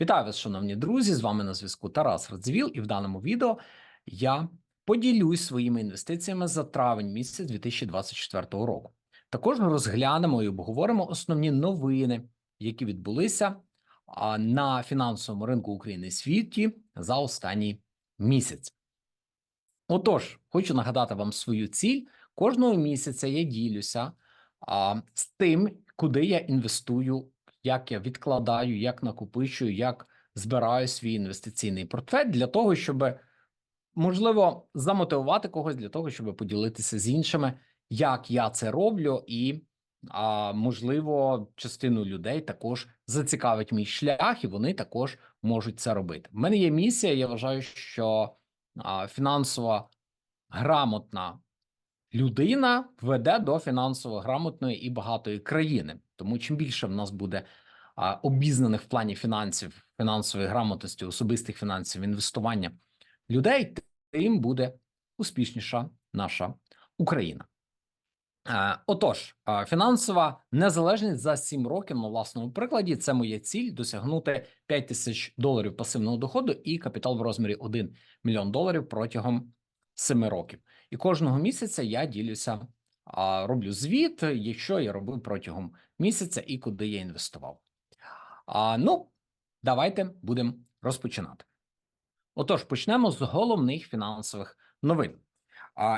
Вітаю вас, шановні друзі! З вами на зв'язку Тарас Радзвіл, і в даному відео я поділюсь своїми інвестиціями за травень місяць 2024 року. Також розглянемо і обговоримо основні новини, які відбулися на фінансовому ринку України і світі за останній місяць. Отож, хочу нагадати вам свою ціль. Кожного місяця я ділюся а, з тим, куди я інвестую, як я відкладаю, як накопичую, як збираю свій інвестиційний портфель для того, щоб можливо замотивувати когось для того, щоб поділитися з іншими, як я це роблю, і а, можливо, частину людей також зацікавить мій шлях, і вони також можуть це робити. В мене є місія. Я вважаю, що а, фінансова грамотна людина веде до фінансово грамотної і багатої країни. Тому чим більше в нас буде а, обізнаних в плані фінансів, фінансової грамотності, особистих фінансів, інвестування людей, тим буде успішніша наша Україна. Е, Отож, фінансова незалежність за 7 років на власному прикладі це моя ціль досягнути 5 тисяч доларів пасивного доходу і капітал в розмірі 1 мільйон доларів протягом 7 років. І кожного місяця я ділюся, роблю звіт, якщо я робив протягом місяця і куди я інвестував. Ну, давайте будемо розпочинати. Отож, почнемо з головних фінансових новин.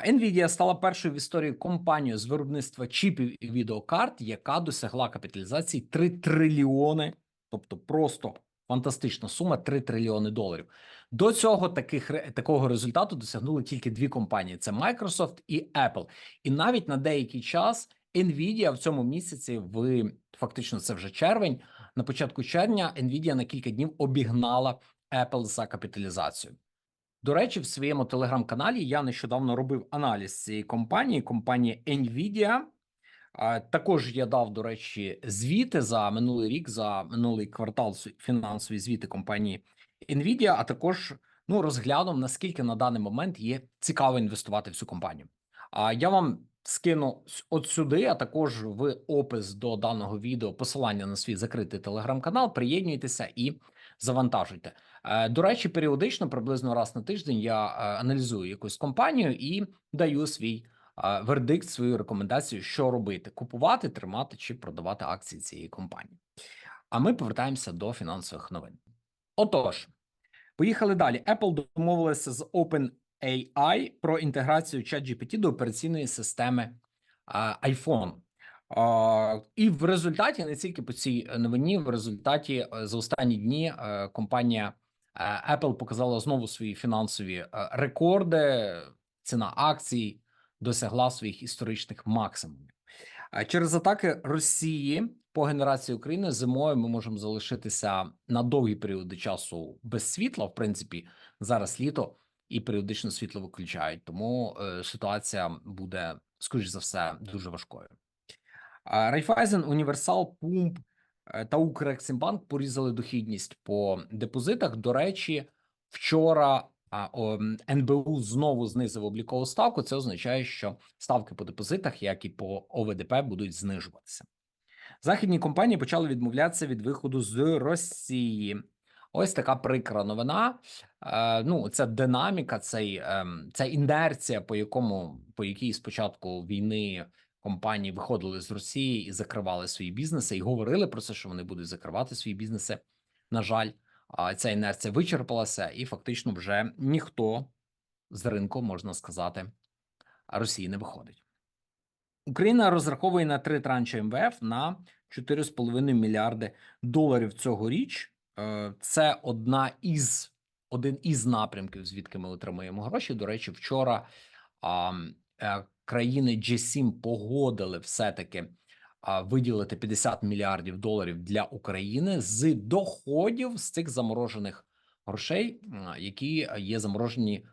Nvidia стала першою в історії компанією з виробництва чіпів і відеокарт, яка досягла капіталізації 3 трильйони, тобто просто фантастична сума 3 трильйони доларів. До цього таких такого результату досягнули тільки дві компанії: це Microsoft і Apple. І навіть на деякий час Nvidia в цьому місяці, в фактично це вже червень. На початку червня Nvidia на кілька днів обігнала Apple за капіталізацією. До речі, в своєму телеграм-каналі я нещодавно робив аналіз цієї компанії, компанії Nvidia. Також я дав, до речі, звіти за минулий рік, за минулий квартал фінансові звіти компанії Nvidia, а також ну, розглянув, наскільки на даний момент є цікаво інвестувати в цю компанію. А я вам скину от сюди, а також в опис до даного відео посилання на свій закритий телеграм-канал. Приєднуйтеся і завантажуйте. Е, До речі, періодично, приблизно раз на тиждень, я е, аналізую якусь компанію і даю свій е, вердикт, свою рекомендацію, що робити: купувати, тримати чи продавати акції цієї компанії. А ми повертаємося до фінансових новин. Отож, поїхали далі. Apple домовилася з OpenAI про інтеграцію ChatGPT до операційної системи а, iPhone. А, і в результаті не тільки по цій новині, в результаті е, за останні дні е, компанія е, Apple показала знову свої фінансові е, рекорди. Ціна акцій досягла своїх історичних максимумів. А Через атаки Росії по генерації України зимою ми можемо залишитися на довгі періоди часу без світла. В принципі, зараз літо і періодично світло виключають, тому е, ситуація буде, скоріш за все, дуже важкою. Райфайзен, Універсал, Пумп е, та Укрексімбанк порізали дохідність по депозитах. До речі, вчора а, НБУ знову знизив облікову ставку. Це означає, що ставки по депозитах, як і по ОВДП, будуть знижуватися. Західні компанії почали відмовлятися від виходу з Росії. Ось така прикра новина. Е, ну, це динаміка, цей, ем, ця інерція, по якому по якій спочатку війни компанії виходили з Росії і закривали свої бізнеси, і говорили про це, що вони будуть закривати свої бізнеси. На жаль, ця інерція вичерпалася, і фактично вже ніхто з ринку, можна сказати, Росії не виходить. Україна розраховує на три транші МВФ на 4,5 мільярди доларів цьогоріч. Е, Це одна із один із напрямків, звідки ми отримуємо гроші. До речі, вчора а, е, країни G7 погодили все-таки виділити 50 мільярдів доларів для України з доходів з цих заморожених грошей, які є заморожені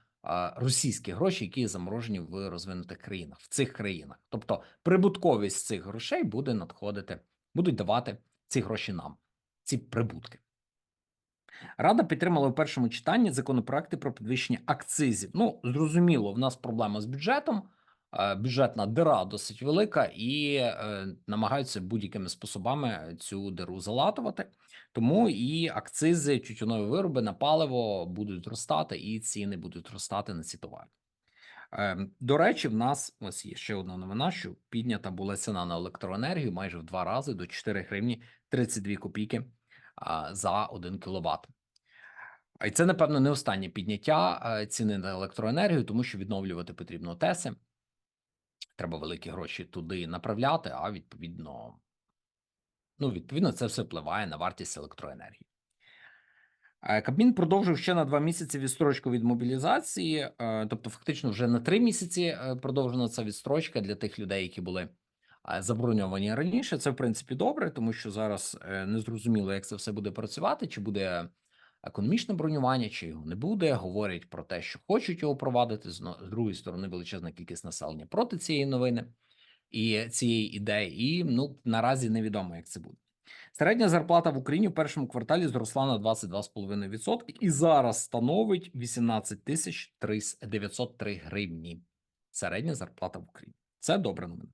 російські гроші, які є заморожені в розвинутих країнах, в цих країнах. Тобто прибутковість цих грошей буде надходити, будуть давати ці гроші нам, ці прибутки. Рада підтримала у першому читанні законопроекти про підвищення акцизів. Ну, зрозуміло, в нас проблема з бюджетом, бюджетна дира досить велика, і е, намагаються будь-якими способами цю диру залатувати. Тому і акцизи, тютюнові вироби на паливо будуть зростати, і ціни будуть зростати на ці товари. Ем, До речі, в нас ось є ще одна новина, що піднята була ціна на електроенергію майже в два рази до 4 гривні 32 копійки за 1 кіловат. А й це, напевно, не останнє підняття е, ціни на електроенергію, тому що відновлювати потрібно ТЕСи. Треба великі гроші туди направляти, а відповідно, ну, відповідно, це все впливає на вартість електроенергії. Е, Кабмін продовжив ще на два місяці відстрочку від мобілізації, е, тобто, фактично, вже на три місяці е, продовжена ця відстрочка для тих людей, які були заброньовані раніше. Це в принципі добре, тому що зараз е, не зрозуміло, як це все буде працювати, чи буде економічне бронювання, чи його не буде. Говорять про те, що хочуть його провадити. З другої сторони, величезна кількість населення проти цієї новини і цієї ідеї. І ну наразі невідомо, як це буде. Середня зарплата в Україні в першому кварталі зросла на 22,5% і зараз становить 18 тисяч 903 гривні. Середня зарплата в Україні. Це добра новина.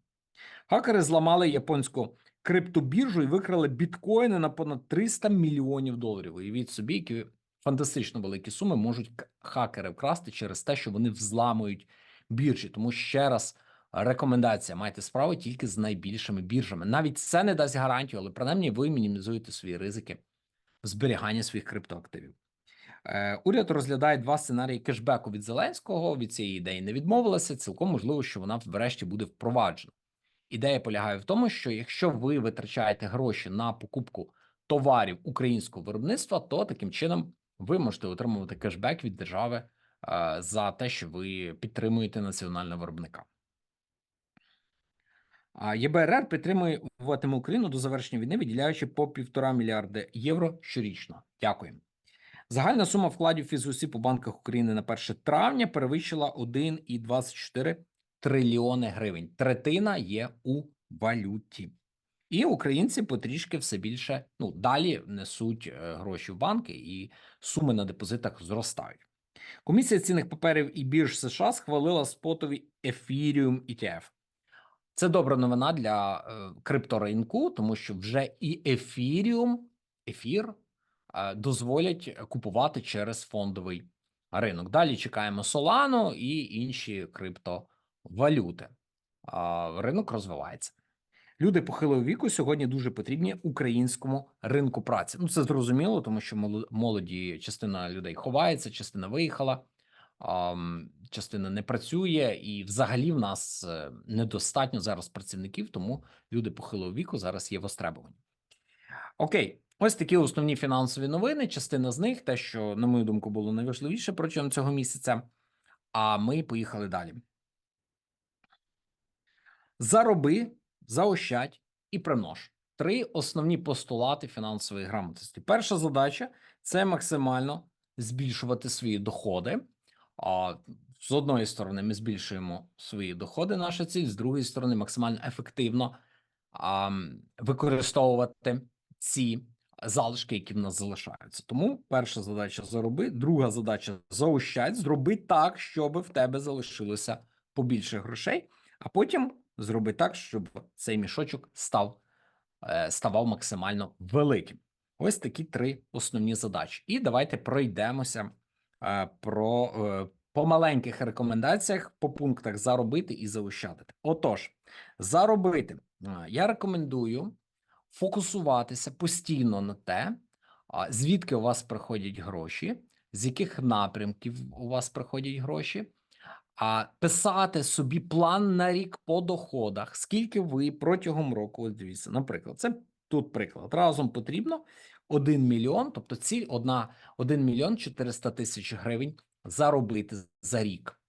Хакери зламали японську криптобіржу і викрали біткоїни на понад 300 мільйонів доларів. Уявіть собі, які фантастично великі суми можуть хакери вкрасти через те, що вони взламують біржі. Тому ще раз рекомендація: майте справу тільки з найбільшими біржами. Навіть це не дасть гарантію, але принаймні ви мінімізуєте свої ризики в зберіганні своїх криптоактивів. Е, Уряд розглядає два сценарії кешбеку від Зеленського. Від цієї ідеї не відмовилася. Цілком можливо, що вона врешті буде впроваджена. Ідея полягає в тому, що якщо ви витрачаєте гроші на покупку товарів українського виробництва, то таким чином ви можете отримувати кешбек від держави е, за те, що ви підтримуєте національного виробника. ЄБРР підтримуватиме Україну до завершення війни, виділяючи по півтора мільярди євро щорічно. Дякую. Загальна сума вкладів фізусів у банках України на 1 травня перевищила 1,24 трильйони гривень. Третина є у валюті. І українці потрішки все більше ну далі несуть е, гроші в банки, і суми на депозитах зростають. Комісія цінних паперів і бірж США схвалила спотовий Ethereum ETF. Це добра новина для е, крипторинку, тому що вже і Ethereum, ефір е, дозволять купувати через фондовий ринок. Далі чекаємо Solano і інші криптовалюти. А, Ринок розвивається. Люди похилого віку сьогодні дуже потрібні українському ринку праці. Ну це зрозуміло, тому що моло- молоді частина людей ховається, частина виїхала, частина не працює, і взагалі в нас е, недостатньо зараз працівників, тому люди похилого віку зараз є востребовані. Окей, ось такі основні фінансові новини. Частина з них, те, що, на мою думку, було найважливіше протягом цього місяця. А ми поїхали далі. Зароби, заощадь і примнож. Три основні постулати фінансової грамотності. Перша задача це максимально збільшувати свої доходи. А з одної сторони, ми збільшуємо свої доходи, наша ціль, з другої сторони, максимально ефективно а, використовувати ці залишки, які в нас залишаються. Тому перша задача зароби, друга задача заощадь, зроби так, щоб в тебе залишилося побільше грошей, а потім зроби так, щоб цей мішочок став е, ставав максимально великим. Ось такі три основні задачі. І давайте пройдемося е, про е, по маленьких рекомендаціях по пунктах заробити і заощадити. Отож, заробити я рекомендую фокусуватися постійно на те, звідки у вас приходять гроші, з яких напрямків у вас приходять гроші, а писати собі план на рік по доходах, скільки ви протягом року, ось дивіться, наприклад, це тут приклад. Разом потрібно 1 мільйон, тобто ціль одна 1 мільйон 400 тисяч гривень заробити за рік.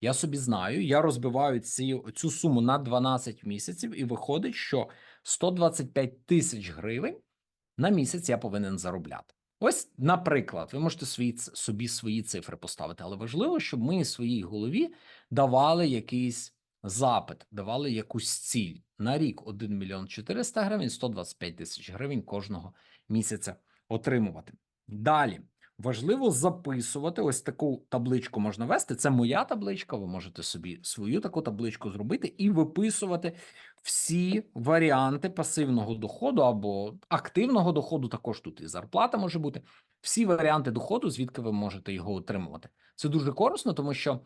Я собі знаю, я розбиваю ці, цю суму на 12 місяців, і виходить, що 125 тисяч гривень на місяць я повинен заробляти. Ось, наприклад, ви можете свої, собі свої цифри поставити, але важливо, щоб ми своїй голові давали якийсь запит, давали якусь ціль на рік 1 мільйон 400 гривень, 125 тисяч гривень кожного місяця отримувати. Далі важливо записувати. Ось таку табличку можна вести. Це моя табличка. Ви можете собі свою таку табличку зробити і виписувати всі варіанти пасивного доходу або активного доходу. Також тут і зарплата може бути. Всі варіанти доходу, звідки ви можете його отримувати. Це дуже корисно, тому що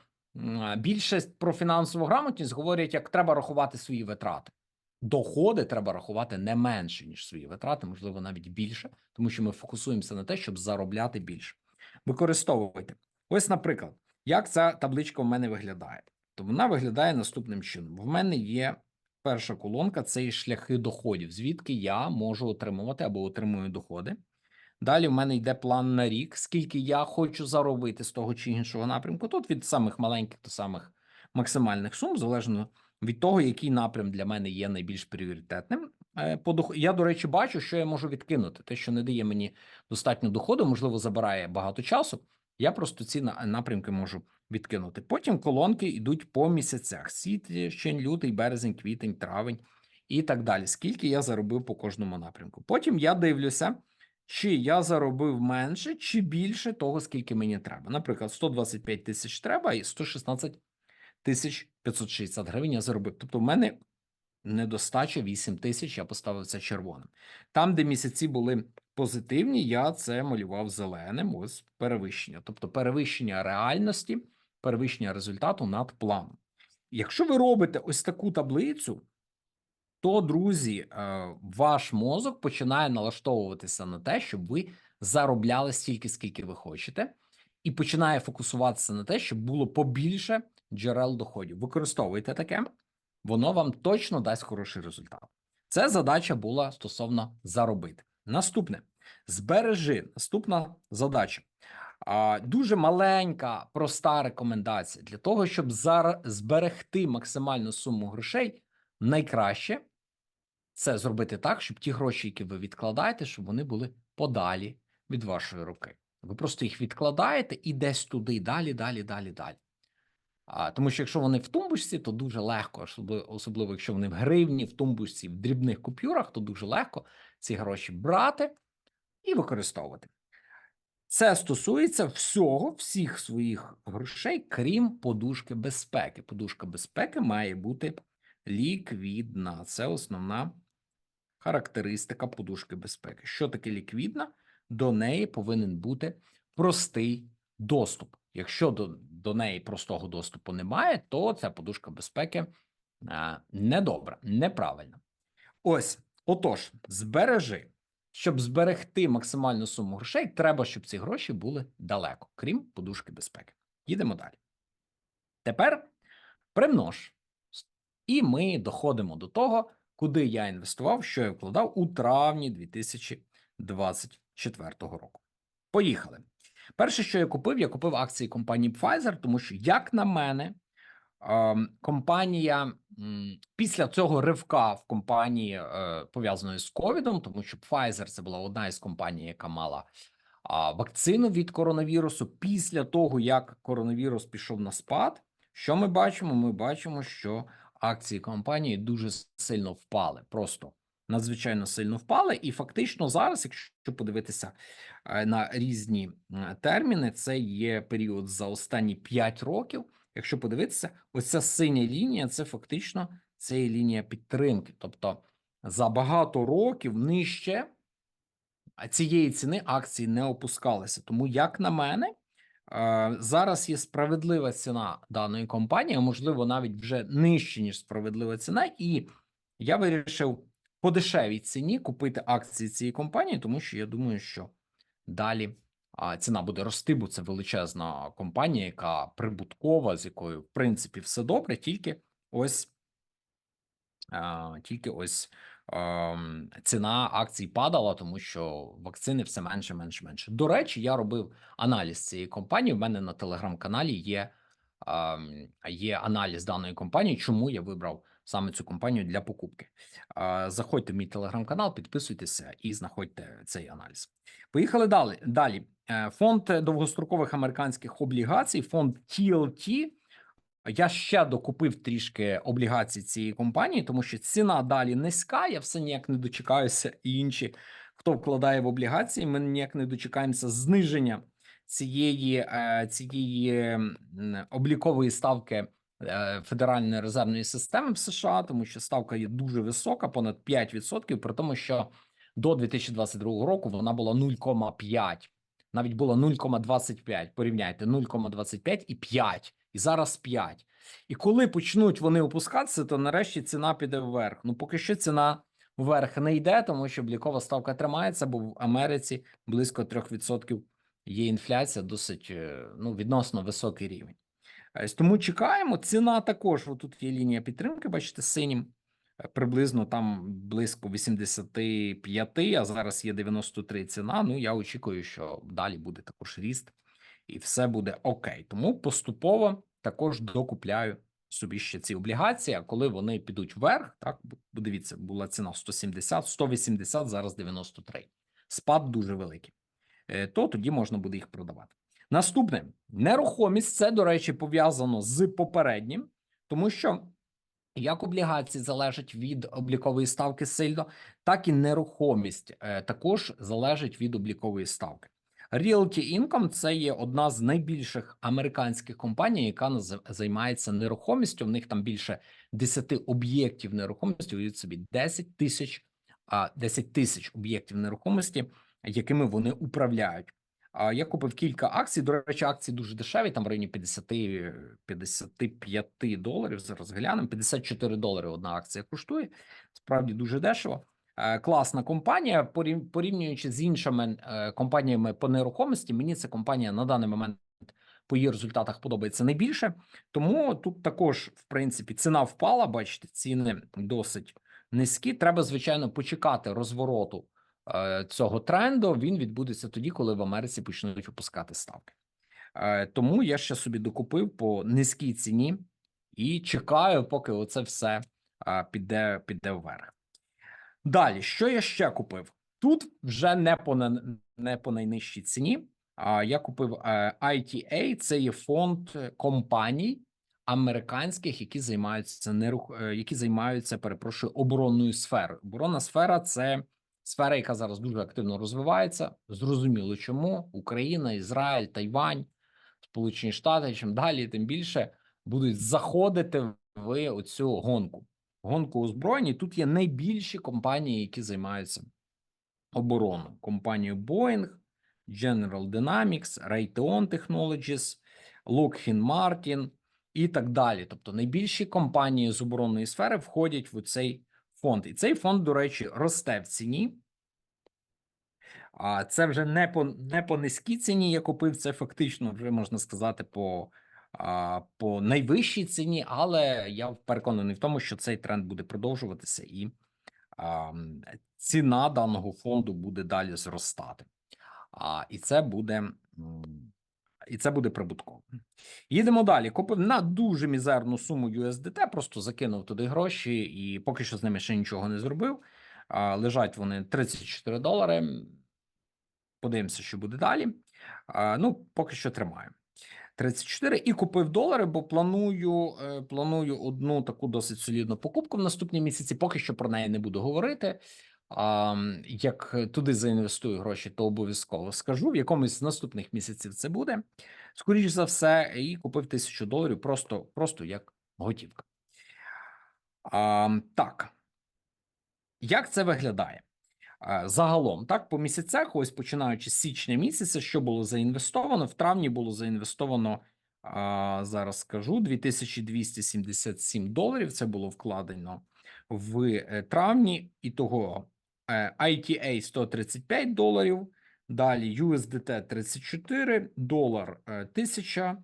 більше про фінансову грамотність говорять, як треба рахувати свої витрати. Доходи треба рахувати не менше, ніж свої витрати, можливо, навіть більше, тому що ми фокусуємося на те, щоб заробляти більше. Використовуйте. Ось, наприклад, як ця табличка в мене виглядає. То вона виглядає наступним чином: в мене є перша колонка це і шляхи доходів, звідки я можу отримувати або отримую доходи. Далі в мене йде план на рік, скільки я хочу заробити з того чи іншого напрямку. Тут від самих маленьких до самих максимальних сум, залежно від того, який напрям для мене є найбільш пріоритетним. Е, Я, до речі, бачу, що я можу відкинути. Те, що не дає мені достатньо доходу, можливо, забирає багато часу. Я просто ці напрямки можу відкинути. Потім колонки йдуть по місяцях: січень, лютий, березень, квітень, травень і так далі. Скільки я заробив по кожному напрямку. Потім я дивлюся, чи я заробив менше, чи більше того, скільки мені треба. Наприклад, 125 тисяч треба, і 116 тисяч 560 гривень я заробив. Тобто, в мене недостача 8 тисяч, я поставив це червоним. Там, де місяці були позитивні, я це малював зеленим. Ось перевищення. Тобто перевищення реальності, перевищення результату над планом. Якщо ви робите ось таку таблицю, то, друзі, е, ваш мозок починає налаштовуватися на те, щоб ви заробляли стільки, скільки ви хочете, і починає фокусуватися на те, щоб було побільше джерел доходів. Використовуйте таке, воно вам точно дасть хороший результат. Це задача була стосовно заробити. Наступне збережи. Наступна задача. Дуже маленька, проста рекомендація для того, щоб зберегти максимальну суму грошей. Найкраще це зробити так, щоб ті гроші, які ви відкладаєте, щоб вони були подалі від вашої руки. Ви просто їх відкладаєте і десь туди, далі, далі, далі, далі. А, тому що якщо вони в тумбочці, то дуже легко, особливо, якщо вони в гривні, в тумбочці, в дрібних купюрах, то дуже легко ці гроші брати і використовувати. Це стосується всього, всіх своїх грошей, крім подушки безпеки. Подушка безпеки має бути ліквідна. Це основна характеристика подушки безпеки. Що таке ліквідна? До неї повинен бути простий доступ. Якщо до, до неї простого доступу немає, то ця подушка безпеки а, недобра, неправильна. Ось, отож, збережи. Щоб зберегти максимальну суму грошей, треба, щоб ці гроші були далеко, крім подушки безпеки. Їдемо далі. Тепер примнож. І ми доходимо до того, куди я інвестував, що я вкладав у травні 2024 року. Поїхали. Перше, що я купив, я купив акції компанії Pfizer, тому що, як на мене, ем, компанія після цього ривка в компанії е, пов'язаної з ковідом, тому що Pfizer це була одна із компаній, яка мала вакцину від коронавірусу. Після того, як коронавірус пішов на спад, що ми бачимо? Ми бачимо, що акції компанії дуже сильно впали, просто надзвичайно сильно впали. І фактично зараз, якщо подивитися е, на різні е, терміни, це є період за останні 5 років. Якщо подивитися, ось ця синя лінія це фактично це є лінія підтримки. Тобто за багато років нижче цієї ціни акції не опускалися. Тому, як на мене, е, зараз є справедлива ціна даної компанії, можливо, навіть вже нижче, ніж справедлива ціна, і я вирішив по дешевій ціні купити акції цієї компанії, тому що я думаю, що далі ціна буде рости, бо це величезна компанія, яка прибуткова, з якою в принципі все добре, тільки ось тільки ось ем, ціна акцій падала, тому що вакцини все менше, менше, менше. До речі, я робив аналіз цієї компанії. У мене на телеграм-каналі є, ем, є аналіз даної компанії, чому я вибрав саме цю компанію для покупки. Заходьте в мій телеграм-канал, підписуйтеся і знаходьте цей аналіз. Поїхали далі. Далі. Е, Фонд довгострокових американських облігацій, фонд TLT. Я ще докупив трішки облігацій цієї компанії, тому що ціна далі низька. Я все ніяк не дочекаюся, і інші, хто вкладає в облігації, ми ніяк не дочекаємося зниження цієї, е, цієї облікової ставки Федеральної резервної системи в США, тому що ставка є дуже висока, понад 5%, при тому, що до 2022 року вона була 0,5, навіть було 0,25. Порівняйте 0,25 і 5, і зараз 5. І коли почнуть вони опускатися, то нарешті ціна піде вверх. Ну поки що ціна вверх не йде, тому що облікова ставка тримається, бо в Америці близько 3% є інфляція, досить е, ну відносно високий рівень. Ось Тому чекаємо. Ціна також. Тут є лінія підтримки, бачите, синім. Е, Приблизно там близько 85, а зараз є 93 ціна. Ну я очікую, що далі буде також ріст, і все буде окей. Тому поступово також докупляю собі ще ці облігації. А коли вони підуть вверх, так дивіться, була ціна 170, 180, зараз 93. Спад дуже великий. Е, То тоді можна буде їх продавати. Наступне нерухомість. Це, до речі, пов'язано з попереднім, тому що як облігації залежать від облікової ставки сильно, так і нерухомість е, також залежить від облікової ставки. Realty Income – це є одна з найбільших американських компаній, яка займається нерухомістю. В них там більше 10 об'єктів нерухомості. Уявіть собі 10 тисяч, 10 тисяч об'єктів нерухомості, якими вони управляють. Я купив кілька акцій. До речі, акції дуже дешеві, там в районі 50, е, 55 доларів. Зараз глянемо. 54 долари одна акція коштує. Справді дуже дешево. Е, Класна компанія. порів- Порівнюючи з іншими е, компаніями по нерухомості, мені ця компанія на даний момент по її результатах подобається найбільше. Тому тут також, в принципі, ціна впала. Бачите, ціни досить низькі. Треба, звичайно, почекати розвороту цього тренду. Він відбудеться тоді, коли в Америці почнуть опускати ставки. Е, Тому я ще собі докупив по низькій ціні і чекаю, поки оце все е, піде, піде вверх. Далі, що я ще купив? Тут вже не по не по найнижчій ціні. Я купив е, ITA, це є фонд е, компаній американських, які займаються нерух, е, які займаються, перепрошую, оборонною сферою. Оборонна сфера це сфера, яка зараз дуже активно розвивається. Зрозуміло, чому Україна, Ізраїль, Тайвань, Сполучені Штати, чим далі, тим більше будуть заходити в оцю гонку. Гонку озброєнь. Тут є найбільші компанії, які займаються обороною. Компанії Boeing, General Dynamics, Raytheon Technologies, Lockheed Martin і так далі. Тобто найбільші компанії з оборонної сфери входять в цей фонд. І цей фонд, до речі, росте в ціні. А це вже не по не по низькій ціні я купив. Це фактично вже можна сказати по, а, по найвищій ціні, але я переконаний в тому, що цей тренд буде продовжуватися, і а, ціна даного фонду буде далі зростати. А, і це буде. І це буде прибутково. Їдемо далі. Купив на дуже мізерну суму USDT, просто закинув туди гроші, і поки що з ними ще нічого не зробив. Лежать вони 34 долари. Подивимося, що буде далі. Ну, поки що тримаю. 34 і купив долари, бо планую, е, планую одну таку досить солідну покупку в наступні місяці. Поки що про неї не буду говорити. Як туди заінвестую гроші, то обов'язково скажу. В якомусь з наступних місяців це буде. Скоріше за все, і купив тисячу доларів просто, просто як готівка. А, так. Як це виглядає? Загалом, так, по місяцях, ось починаючи з січня місяця, що було заінвестовано? В травні було заінвестовано, зараз скажу, 2277 доларів. Це було вкладено в е, травні, і того е, ITA 135 доларів, далі USDT 34, долар е, 1000,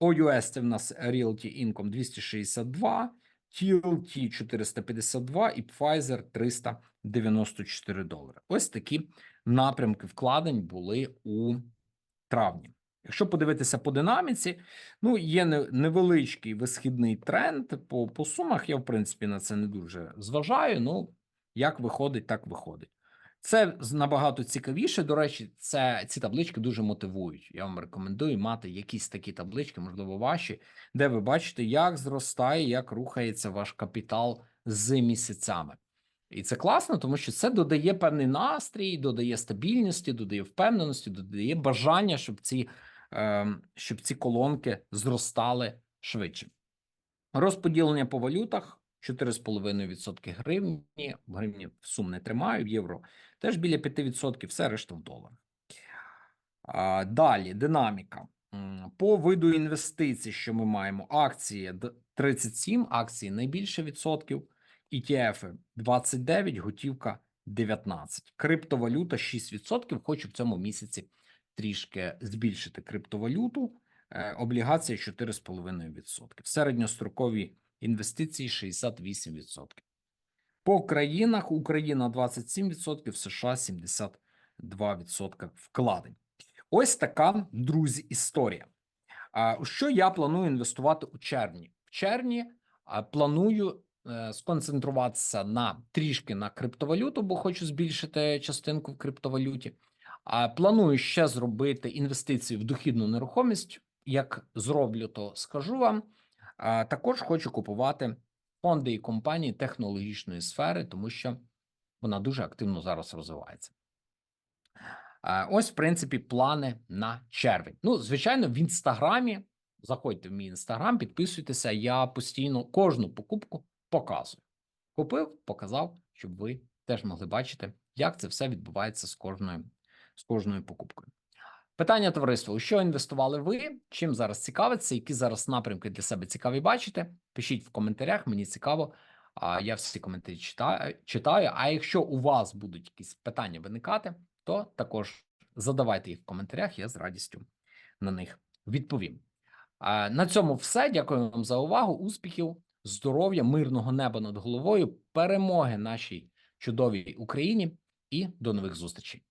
OUS це в нас Realty Income 262, TLT 452 і Pfizer 394 долари. Ось такі напрямки вкладень були у травні. Якщо подивитися по динаміці, ну є невеличкий висхідний тренд по, по сумах. Я в принципі на це не дуже зважаю. Ну як виходить, так виходить. Це набагато цікавіше. До речі, це ці таблички дуже мотивують. Я вам рекомендую мати якісь такі таблички, можливо, ваші, де ви бачите, як зростає, як рухається ваш капітал з місяцями. І це класно, тому що це додає певний настрій, додає стабільності, додає впевненості, додає бажання, щоб ці, е, щоб ці колонки зростали швидше. Розподілення по валютах 4,5% гривні. В гривні сум не тримаю, в євро теж біля 5%, все решта в доларах. Далі динаміка. По виду інвестицій, що ми маємо, акції д- 37, акції найбільше відсотків, ETF 29, готівка 19, криптовалюта 6%. Хочу в цьому місяці трішки збільшити криптовалюту, е, облігації 4,5%, середньострокові інвестиції 68%. По країнах Україна 27%, США 72% вкладень. Ось така, друзі, історія. А що я планую інвестувати у червні? В червні планую е, сконцентруватися на трішки на криптовалюту, бо хочу збільшити частинку в криптовалюті. Планую ще зробити інвестиції в дохідну нерухомість. Як зроблю, то скажу вам. Також хочу купувати фонди і компанії технологічної сфери, тому що вона дуже активно зараз розвивається. Ось, в принципі, плани на червень. Ну, звичайно, в інстаграмі. Заходьте в мій інстаграм, підписуйтеся. Я постійно кожну покупку показую. Купив, показав, щоб ви теж могли бачити, як це все відбувається з кожною, з кожною покупкою. Питання товариства: у що інвестували ви? Чим зараз цікавиться? Які зараз напрямки для себе цікаві бачите? Пишіть в коментарях, мені цікаво. А я всі коментарі читаю, читаю. А якщо у вас будуть якісь питання виникати, то також задавайте їх в коментарях, я з радістю на них відповім. На цьому все. Дякую вам за увагу. Успіхів, здоров'я, мирного неба над головою, перемоги нашій чудовій Україні і до нових зустрічей.